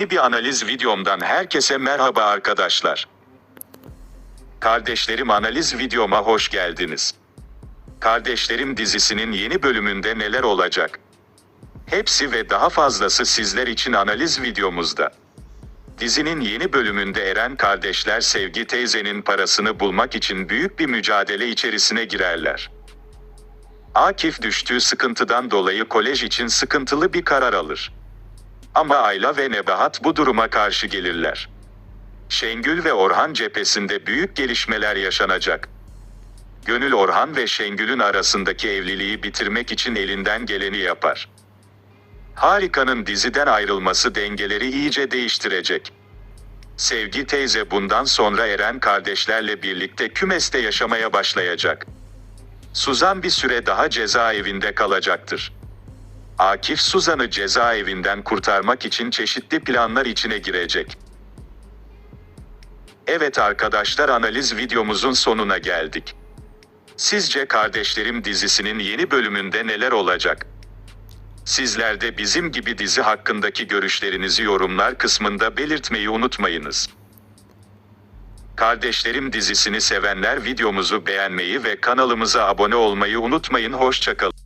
Yeni bir analiz videomdan herkese merhaba arkadaşlar. Kardeşlerim analiz videoma hoş geldiniz. Kardeşlerim dizisinin yeni bölümünde neler olacak? Hepsi ve daha fazlası sizler için analiz videomuzda. Dizinin yeni bölümünde Eren kardeşler Sevgi teyzenin parasını bulmak için büyük bir mücadele içerisine girerler. Akif düştüğü sıkıntıdan dolayı kolej için sıkıntılı bir karar alır. Ama Ayla ve Nebahat bu duruma karşı gelirler. Şengül ve Orhan cephesinde büyük gelişmeler yaşanacak. Gönül Orhan ve Şengül'ün arasındaki evliliği bitirmek için elinden geleni yapar. Harika'nın diziden ayrılması dengeleri iyice değiştirecek. Sevgi teyze bundan sonra Eren kardeşlerle birlikte kümeste yaşamaya başlayacak. Suzan bir süre daha cezaevinde kalacaktır. Akif Suzan'ı cezaevinden kurtarmak için çeşitli planlar içine girecek. Evet arkadaşlar analiz videomuzun sonuna geldik. Sizce Kardeşlerim dizisinin yeni bölümünde neler olacak? Sizler de bizim gibi dizi hakkındaki görüşlerinizi yorumlar kısmında belirtmeyi unutmayınız. Kardeşlerim dizisini sevenler videomuzu beğenmeyi ve kanalımıza abone olmayı unutmayın. Hoşçakalın.